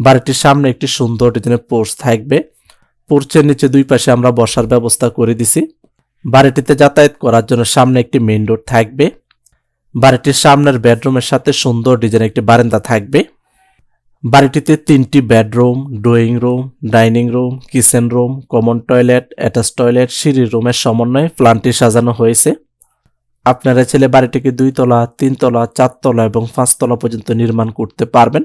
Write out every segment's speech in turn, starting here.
বাড়িটির সামনে একটি সুন্দর ডিজাইনের পোর্চ থাকবে। পোর্চের নিচে দুই পাশে আমরা বসার ব্যবস্থা করে দিছি। বাড়িটিতে যাতায়াত করার জন্য সামনে একটি মেইন রোড থাকবে। বাড়িটির সামনের বেডরুমের সাথে সুন্দর ডিজাইনের একটি বারান্দা থাকবে। বাড়িটিতে তিনটি bedroom, drawing room, dining room, kitchen room, common toilet, attach toilet, সিঁড়ির রুমের সমন্বয়ে প্ল্যানটি সাজানো হয়েছে। আপনারা ছেলে বাড়িটিকে দুই দুইতলা তিনতলা চারতলা এবং পাঁচতলা পর্যন্ত নির্মাণ করতে পারবেন।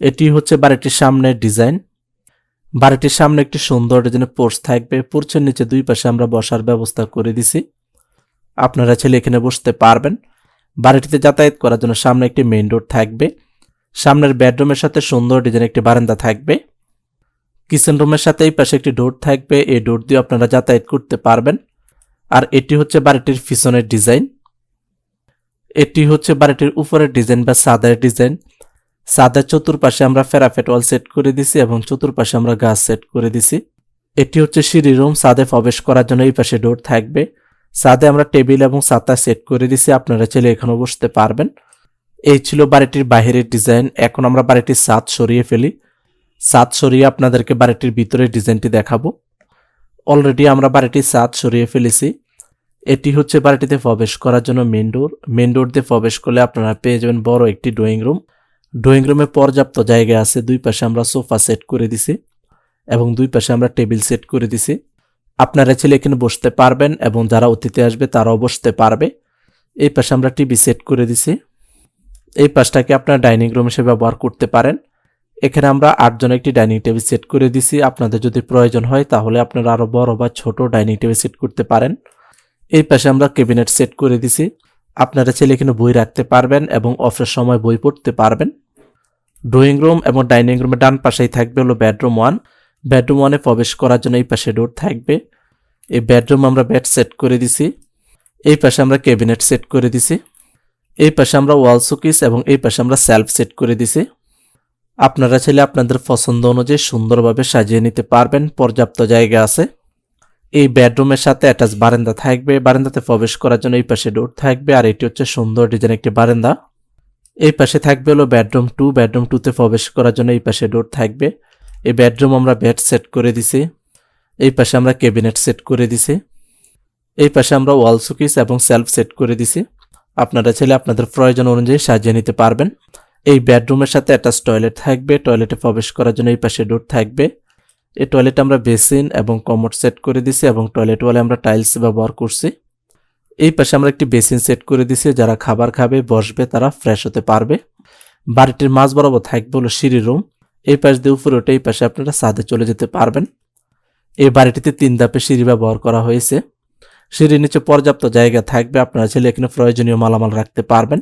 এটি হচ্ছে বাড়িটির সামনের ডিজাইন। বাড়িটির সামনে একটি সুন্দর ডিজাইনের পোর্চ থাকবে। পোর্চের নিচে দুই পাশে আমরা বসার ব্যবস্থা করে দিছি। আপনারা ছেলে এখানে বসতে পারবেন। বাড়িটিতে যাতায়াত করার জন্য সামনে একটি মেইন রোড থাকবে। সামনের বেডরুমের সাথে সুন্দর ডিজাইন একটি বারান্দা থাকবে। কিচেন রুমের সাথে এই পাশে একটি ডোর থাকবে। এই ডোর দিয়ে আপনারা যাতায়াত করতে পারবেন। আর এটি হচ্ছে বাড়িটির পিছনের ডিজাইন। এটি হচ্ছে বাড়িটির উপরের ডিজাইন বা সাদের ডিজাইন। সাদের চতুর্পাশে আমরা ফেরাফেট ওয়াল সেট করে দিছি এবং চতুর্পাশে আমরা গাছ সেট করে দিছি। এটি হচ্ছে সিঁড়ি রুম, সাদে প্রবেশ করার জন্য এই পাশে ডোর থাকবে। সাদে আমরা টেবিল এবং ছাতা সেট করে দিছি, আপনারা চাইলে এখানেও বসতে পারবেন। এই ছিল বাড়িটির বাহিরের ডিজাইন, এখন আমরা বাড়িটির ছাদ সরিয়ে ফেলি। ছাদ সরিয়ে আপনাদেরকে বাড়িটির ভিতরের ডিজাইনটি দেখাবো। অলরেডি আমরা বাড়িটির ছাদ সরিয়ে ফেলেছি। এটি হচ্ছে বাড়িটিতে প্রবেশ করার জন্য মেন ডোর মেন ডোর দিয়ে প্রবেশ করলে আপনারা পেয়ে যাবেন বড় একটি ড্রয়িং রুম ড্রয়িং রুমে পর্যাপ্ত জায়গা আছে, দুই পাশে আমরা সোফা সেট করে দিছি এবং দুই পাশে আমরা টেবিল সেট করে দিছি। আপনারা ছেলে এখানে বসতে পারবেন এবং যারা অতিথি আসবে তারাও বসতে পারবে। এই পাশে আমরা টিভি সেট করে দিছি। এই পাশটাকে আপনারা ডাইনিং রুম হিসেবে ব্যবহার করতে পারেন। এখানে আমরা আটজন একটি ডাইনিং টেবিল সেট করে দিছি। আপনাদের যদি প্রয়োজন হয় তাহলে আপনারা আরও বড় বা ছোট ডাইনিং টেবিল সেট করতে পারেন। এই পাশে আমরা ক্যাবিনেট সেট করে দিছি। আপনারা ছেলে এখানে বই রাখতে পারবেন এবং অফের সময় বই পড়তে পারবেন। ড্রয়িং রুম এবং ডাইনিং রুমের ডান পাশেই থাকবে হলো বেডরুম ওয়ান। বেডরুম ওয়ানে প্রবেশ করার জন্য এই পাশে ডোর থাকবে। এই বেডরুম আমরা বেড সেট করে দিছি। এই পাশে আমরা ক্যাবিনেট সেট করে দিছি। এই পাশে আমরা ওয়াল সুকিস এবং এই পাশে আমরা সেলফ সেট করে দিছি। আপনারা চাইলে আপনাদের পছন্দ অনুযায়ী সুন্দরভাবে সাজিয়ে নিতে পারবেন। পর্যাপ্ত জায়গা আছে। এই বেডরুমের সাথে অ্যাটাচ বারান্দা থাকবে। বারান্দাতে প্রবেশ করার জন্য এই পাশে ডোর থাকবে। আর এটি হচ্ছে সুন্দর ডিজাইন একটি বারান্দা। এই পাশে থাকবে হলো বেডরুম টু বেডরুম টুতে প্রবেশ করার জন্য এই পাশে ডোর থাকবে। এই বেডরুম আমরা বেড সেট করে দিছি। এই পাশে আমরা ক্যাবিনেট সেট করে দিছি। এই পাশে আমরা ওয়াল সুকিস এবং সেলফ সেট করে দিছি। আপনারা চাইলে আপনাদের প্রয়োজন অনুযায়ী সাজিয়ে নিতে পারবেন। এই বেডরুমের সাথে অ্যাটাচ টয়লেট থাকবে। টয়লেটে প্রবেশ করার জন্য এই পাশে ডোর থাকবে। এই টয়লেটে আমরা বেসিন এবং কমোড সেট করে দিছি এবং টয়লেট ওয়ালে আমরা টাইলস ব্যবহার করছি। এই পাশে আমরা একটি বেসিন সেট করে দিছি, যারা খাবার খাবে, বসবে, তারা ফ্রেশ হতে পারবে। বাড়িটির মাঝ বরাবর থাকবে হলো সিঁড়ি রুম। এই পাশ দিয়ে উপরে ওঠে, এই পাশে আপনারা ছাদে চলে যেতে পারবেন। এই বাড়িটিতে তিন ধাপে সিঁড়ি ব্যবহার করা হয়েছে। সিঁড়ির নিচে পর্যাপ্ত জায়গা থাকবে, আপনারা ছেলে এখানে প্রয়োজনীয় মালামাল রাখতে পারবেন।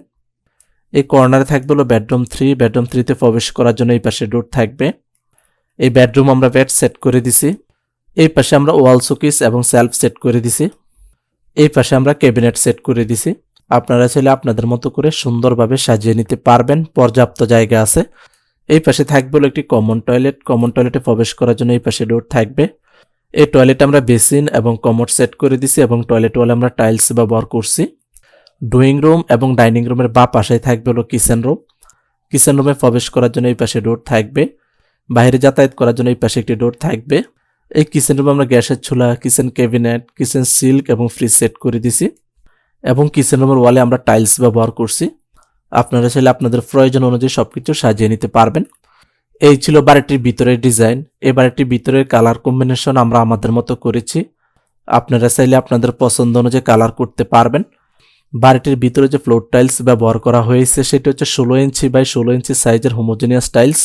এই কর্নারে থাকবে হলো বেডরুম থ্রি। বেডরুম থ্রিতে প্রবেশ করার জন্য এই পাশে ডোর থাকবে। এই বেডরুম আমরা বেড সেট করে দিছি। এই পাশে আমরা ওয়াল সুকিস এবং সেলফ সেট করে দিছি। এই পাশে আমরা ক্যাবিনেট সেট করে দিছি। আপনারা চাইলে আপনাদের মতো করে সুন্দরভাবে সাজিয়ে নিতে পারবেন, পর্যাপ্ত জায়গা আছে। এই পাশে থাকবে হলো একটি কমন টয়লেট কমন টয়লেটে প্রবেশ করার জন্য এই পাশে ডোর থাকবে। এই টয়লেটে আমরা বেসিন এবং কমোড সেট করে দিছি এবং টয়লেট ওয়ালে আমরা টাইলস ব্যবহার করছি। ড্রয়িং রুম এবং ডাইনিং রুমের বা পাশে থাকবে হলো কিচেন রুম কিচেন রুমে প্রবেশ করার জন্য এই পাশে ডোর থাকবে। বাইরে যাতায়াত করার জন্য এই পাশে একটি ডোর থাকবে। এই কিচেন রুমে আমরা গ্যাসের চুলা কিচেন ক্যাবিনেট কিচেন সিল্ক এবং ফ্রিজ সেট করে দিছি এবং কিচেন রুমের ওয়ালে আমরা টাইলস ব্যবহার করছি। আপনারা চাইলে আপনাদের প্রয়োজন অনুযায়ী সব কিছু সাজিয়ে নিতে পারবেন। এই ছিল বাড়িটির ভিতরের ডিজাইন এই বাড়িটির ভিতরের কালার কম্বিনেশন আমরা আমাদের মতো করেছি। আপনারা চাইলে আপনাদের পছন্দ অনুযায়ী কালার করতে পারবেন। বাড়িটির ভিতরে যে ফ্লোর টাইলস ব্যবহার করা হয়েছে, সেটি হচ্ছে ষোলো ইঞ্চি বাই ষোলো ইঞ্চি সাইজের হোমোজেনিয়াস টাইলস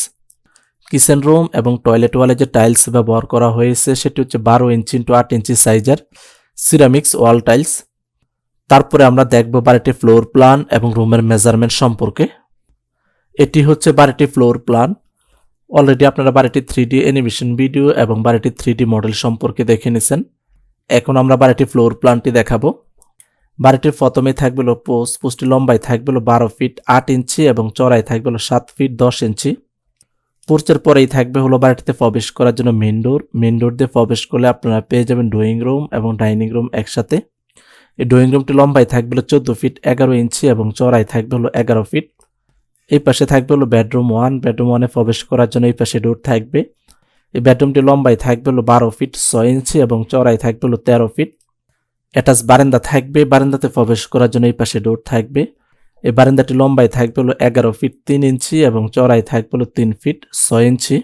কিচেন রুম এবং টয়লেট ওয়ালে যে টাইলস ব্যবহার করা হয়েছে, সেটি হচ্ছে বারো ইঞ্চি ইন্টু আট ইঞ্চি সাইজের সিরামিক্স ওয়াল টাইলস তারপরে আমরা দেখব বাড়িটির ফ্লোর প্ল্যান এবং রুমের মেজারমেন্ট সম্পর্কে। এটি হচ্ছে বাড়িটির ফ্লোর প্ল্যান অলরেডি আপনারা বাড়িটির থ্রি ডি অ্যানিমেশন ভিডিও এবং বাড়িটির থ্রি ডি মডেল সম্পর্কে দেখে নিছেন। এখন আমরা বাড়িটির ফ্লোর প্ল্যানটি দেখাবো। বাড়িটির প্রথমে থাকবে পোস্ট পোস্টটি লম্বায় থাকবে বারো ফিট আট ইঞ্চি এবং চড়াই থাকবে সাত ফিট দশ ইঞ্চি। পোর্চের পরেই থাকবে হলো বাড়িটিতে প্রবেশ করার জন্য মেন ডোর মেন ডোর দিয়ে প্রবেশ করলে আপনারা পেয়ে যাবেন ড্রয়িং রুম এবং ডাইনিং রুম একসাথে। এই ড্রয়িং রুমটি লম্বায় থাকবে হলো চোদ্দ ফিট এগারো ইঞ্চি এবং চড়াই থাকবে হলো এগারো ফিট এই পাশে থাকবে হলো বেডরুম ওয়ান বেডরুম ওয়ানে প্রবেশ করার জন্য এই পাশে ডোর থাকবে। এই বেডরুমটি লম্বায় থাকবে হলো বারো ফিট ছয় ইঞ্চি এবং চড়াই থাকবে হলো তেরো ফিট অ্যাটাচ বারান্দা থাকবে। বারান্দাতে প্রবেশ করার জন্য এই পাশে ডোর থাকবে। এই বারান্দাটি লম্বায় থাকবে হলো এগারো ফিট তিন ইঞ্চি এবং চড়াই থাকবে হলো তিন ফিট ছয় ইঞ্চি।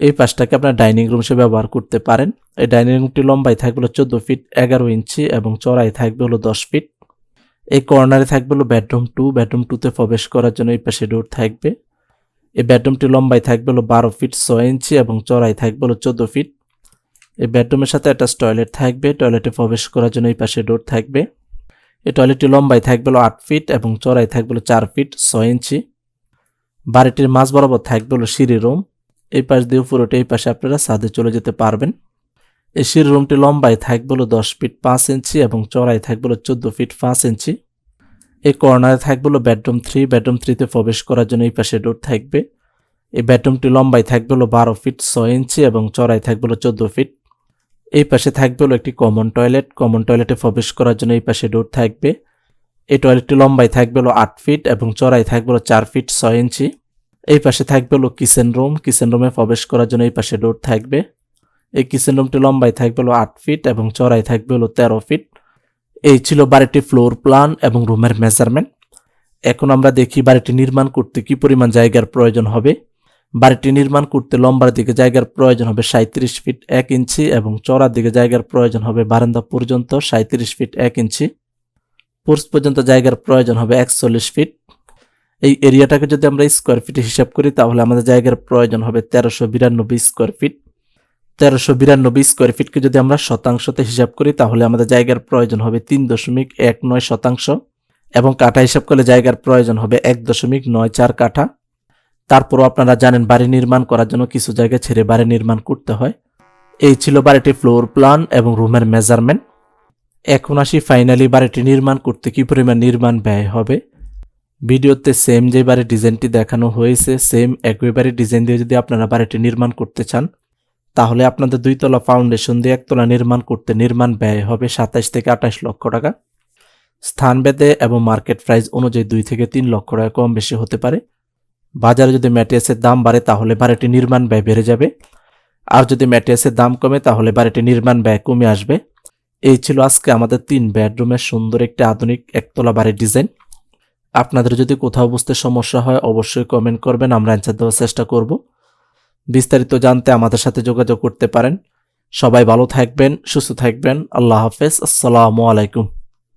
এই পাশটাকে আপনার ডাইনিং রুম হিসেবে ব্যবহার করতে পারেন। এই ডাইনিং রুমটি লম্বায় থাকবে হলো চোদ্দ ফিট এগারো ইঞ্চি এবং চড়াই থাকবে হলো দশ ফিট। এই কর্নারে থাকবে হলো বেডরুম টু। বেডরুম টুতে প্রবেশ করার জন্য এই পাশে ডোর থাকবে। এই বেডরুমটি লম্বায় থাকবে হলো বারো ফিট ছয় ইঞ্চি এবং চড়াই থাকবে হলো চোদ্দ ফিট। এই বেডরুমের সাথে একটা টয়লেট থাকবে। টয়লেটে প্রবেশ করার জন্য এই পাশে ডোর থাকবে। এই টয়লেটটি লম্বায় থাকবে আট ফিট এবং চড়াই থাকবে চার ফিট ছয় ইঞ্চি। বাড়িটির মাঝ বরাবর থাকবে সিঁড়ি রুম। এই পাশ দিয়ে পুরোটা এই পাশে আপনারা ছাদে চলে যেতে পারবেন। এই সিঁড়ি রুমটি লম্বায় থাকবে দশ ফিট পাঁচ ইঞ্চি এবং চড়াই থাকবে চোদ্দ ফিট পাঁচ ইঞ্চি। এই কর্নারে থাকবে বেডরুম থ্রি, বেডরুম থ্রিতে প্রবেশ করার জন্য এই পাশে ডোর থাকবে। এই বেডরুমটি লম্বায় থাকবে হলো বারো ফিট ছয় ইঞ্চি এবং চড়াই থাকবে চোদ্দ ফিট এই পাশে থাকবে হলো একটি কমন টয়লেট কমন টয়লেটে প্রবেশ করার জন্য এই পাশে ডোর থাকবে। এই টয়লেটটি লম্বায় থাকবে হলো আট ফিট এবং চড়াই থাকবে হলো চার ফিট ছয় ইঞ্চি। এই পাশে থাকবে হলো কিচেন রুম কিচেন রুমে প্রবেশ করার জন্য এই পাশে ডোর থাকবে। এই কিচেন রুমটি লম্বায় থাকবে হলো আট ফিট এবং চড়াই থাকবে হলো তেরো ফিট এই ছিল বাড়িটি ফ্লোর প্ল্যান এবং রুমের মেজারমেন্ট এখন আমরা দেখি বাড়িটি নির্মাণ করতে কি পরিমাণ জায়গার প্রয়োজন হবে। বাড়িটি নির্মাণ করতে লম্বার দিকে জায়গার প্রয়োজন হবে সাঁত্রিশ ফিট এক ইঞ্চি এবং চড়ার দিকে জায়গার প্রয়োজন হবে বারান্দা পর্যন্ত সাঁত্রিশ ফিট এক ইঞ্চি। পোর্স পর্যন্ত জায়গার প্রয়োজন হবে একচল্লিশ ফিট। এই এরিয়াটাকে যদি আমরা স্কোয়ার ফিটে হিসাব করি, তাহলে আমাদের জায়গার প্রয়োজন হবে তেরোশো বিরানব্বই স্কোয়ার ফিট। তেরোশো বিরানব্বই স্কোয়ার ফিটকে যদি আমরা শতাংশতে হিসাব করি, তাহলে আমাদের জায়গার প্রয়োজন হবে তিন দশমিক এক নয় শতাংশ এবং কাঠা হিসাব করলে জায়গার প্রয়োজন হবে এক দশমিক নয় চার কাঠা। তারপরও আপনারা জানেন বাড়ি নির্মাণ করার জন্য কিছু জায়গা ছেড়ে বাড়ি নির্মাণ করতে হয়। এই ছিল বাড়িটির ফ্লোর প্ল্যান এবং রুমের মেজারমেন্ট এখন আসি ফাইনালি বাড়িটি নির্মাণ করতে কি পরিমাণ নির্মাণ ব্যয় হবে। ভিডিওতে সেম যে বাড়ির ডিজাইনটি দেখানো হয়েছে সেম একই বাড়ির ডিজাইন দিয়ে যদি আপনারা বাড়িটি নির্মাণ করতে চান, তাহলে আপনাদের দুইতলা ফাউন্ডেশন দিয়ে একতলা নির্মাণ করতে নির্মাণ ব্যয় হবে সাতাইশ থেকে আঠাশ লক্ষ টাকা। স্থানভেদে এবং মার্কেট প্রাইস অনুযায়ী দুই থেকে তিন লক্ষ টাকা কম বেশি হতে পারে। বাজারে যদি ম্যাটেরিয়ালসের দাম বাড়ে, তাহলে বাড়িটি নির্মাণ ব্যয় বেড়ে যাবে। আর যদি ম্যাটেরিয়ালসের দাম কমে, তাহলে বাড়িটি নির্মাণ ব্যয় কমে আসবে। এই ছিল আজকে আমাদের তিন বেডরুমের সুন্দর একটি আধুনিক একতলা বাড়ির ডিজাইন। আপনাদের যদি কোথাও বুঝতে সমস্যা হয়, অবশ্যই কমেন্ট করবেন, আমরা অ্যান্সার দেওয়ার চেষ্টা করব। বিস্তারিত জানতে আমাদের সাথে যোগাযোগ করতে পারেন। সবাই ভালো থাকবেন, সুস্থ থাকবেন। আল্লাহ হাফেজ, আসসালামু আলাইকুম।